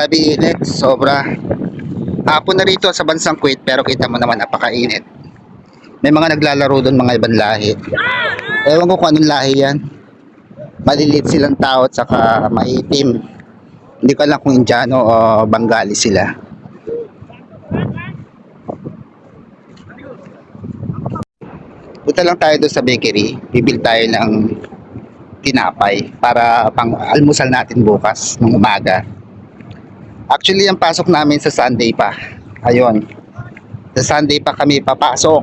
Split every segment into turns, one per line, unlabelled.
Grabe init, sobra. Hapon na rito sa bansang Kuwait pero kita mo naman napakainit. May mga naglalaro doon mga ibang lahi. Ewan ko kung anong lahi yan. Maliliit silang tao at saka maitim. Hindi ko alam kung Indiano o Bengali sila. Punta lang tayo doon sa bakery. Bibil tayo ng tinapay para pang almusal natin bukas ng umaga. Actually, ang pasok namin sa Sunday pa. Ayun. Sa Sunday pa kami papasok.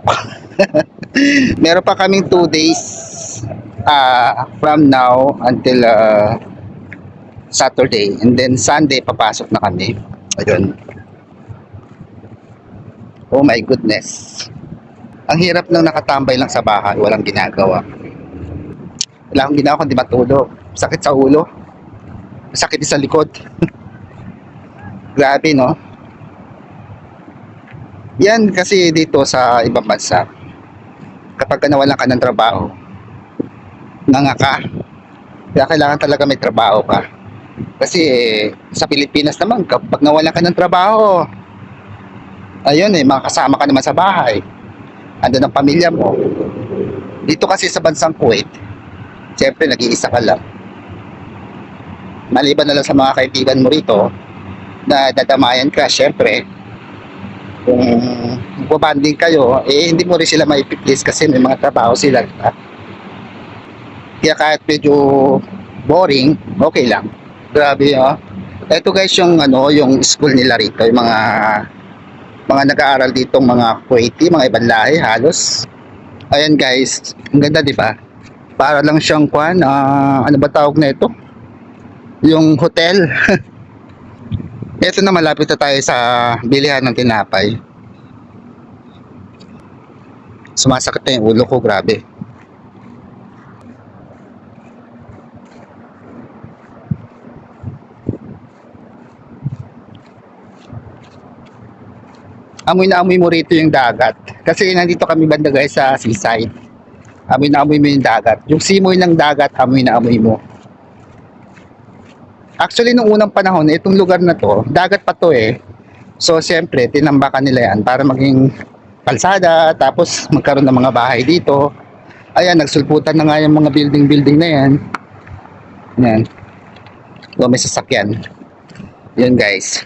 Meron pa kaming 2 days uh, from now until uh, Saturday. And then Sunday papasok na kami. Ayun. Oh my goodness. Ang hirap nang nakatambay lang sa bahay, walang ginagawa. Wala akong ginawa kundi matulog. Sakit sa ulo. Sakit sa likod. Grabe, no? Yan kasi dito sa ibang bansa. Kapag ka nawalan ka ng trabaho, nanga ka. Kaya kailangan talaga may trabaho ka. Kasi sa Pilipinas naman, kapag nawalan ka ng trabaho, ayun eh, makakasama ka naman sa bahay. Andun ang pamilya mo. Dito kasi sa bansang Kuwait, Siyempre, nag-iisa ka lang. Maliban na lang sa mga kaibigan mo rito, na dadamayan ka, siyempre, kung babanding kayo, eh hindi mo rin sila maipiplease kasi may mga trabaho sila. diba? Kaya kahit medyo boring, okay lang. Grabe, oh. Ito guys yung ano, yung school nila rito, yung mga mga nag-aaral dito, mga Kuwaiti, mga ibang lahi, halos. Ayan guys, ang ganda di ba? para lang siyang kwan, ah, ano ba tawag na ito? Yung hotel. ito na malapit na tayo sa bilihan ng tinapay. Sumasakit na yung ulo ko, grabe. Amoy na amoy mo rito yung dagat. Kasi nandito kami banda guys sa seaside amoy na amoy mo yung dagat. Yung simoy ng dagat, amoy na amoy mo. Actually, nung unang panahon, itong lugar na to, dagat pa to eh. So, siyempre, tinambakan nila yan para maging kalsada, tapos magkaroon ng mga bahay dito. Ayan, nagsulputan na nga yung mga building-building na yan. Yan. So, may sasakyan. Yan guys.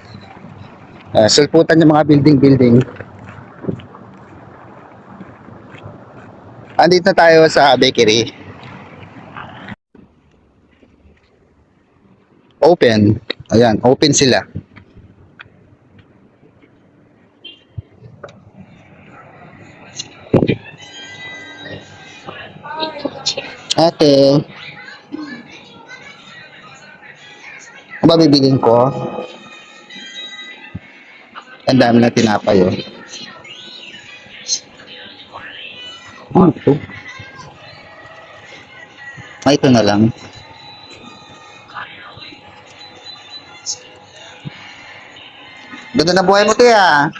Uh, sulputan yung mga building-building. Andito tayo sa bakery. Open. Ayan, open sila. Ate. Ano ba bibilin ko? Ang dami na tinapay oh. Ano ito? Ah, ito na lang. Ganda na buhay mo to ya.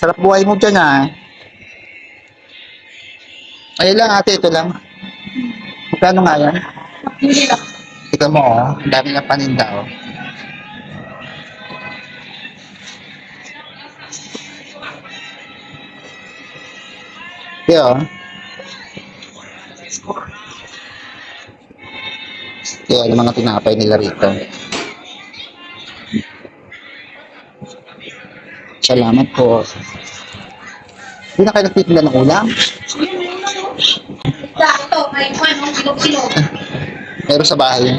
Sarap buhay mo dyan ah. Ayun lang ate, ito lang. Magkano nga yan?
Hindi lang.
Mo oh, ang dami ng paninda oh. Yeah. Kaya yung mga tinapay nila rito. Salamat po. Hindi na kayo nagtitinda ng ulam?
Ito, may ano, silog-silog.
Meron sa bahay.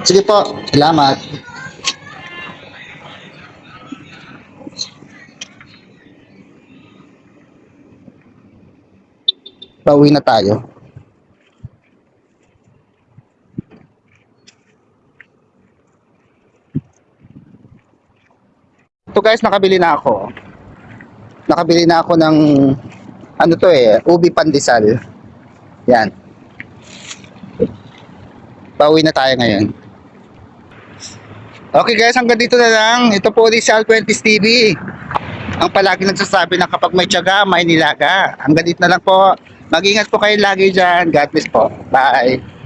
Sige po, salamat. Pauwi na tayo. Ito guys, nakabili na ako. Nakabili na ako ng ano to eh, ubi pandesal. Yan. Pauwi na tayo ngayon. Okay guys, hanggang dito na lang. Ito po ulit si Al20s TV. Ang palagi nagsasabi na kapag may tiyaga, may nilaga. Hanggang dito na lang po. Mag-ingat po kayo lagi dyan. God bless po. Bye.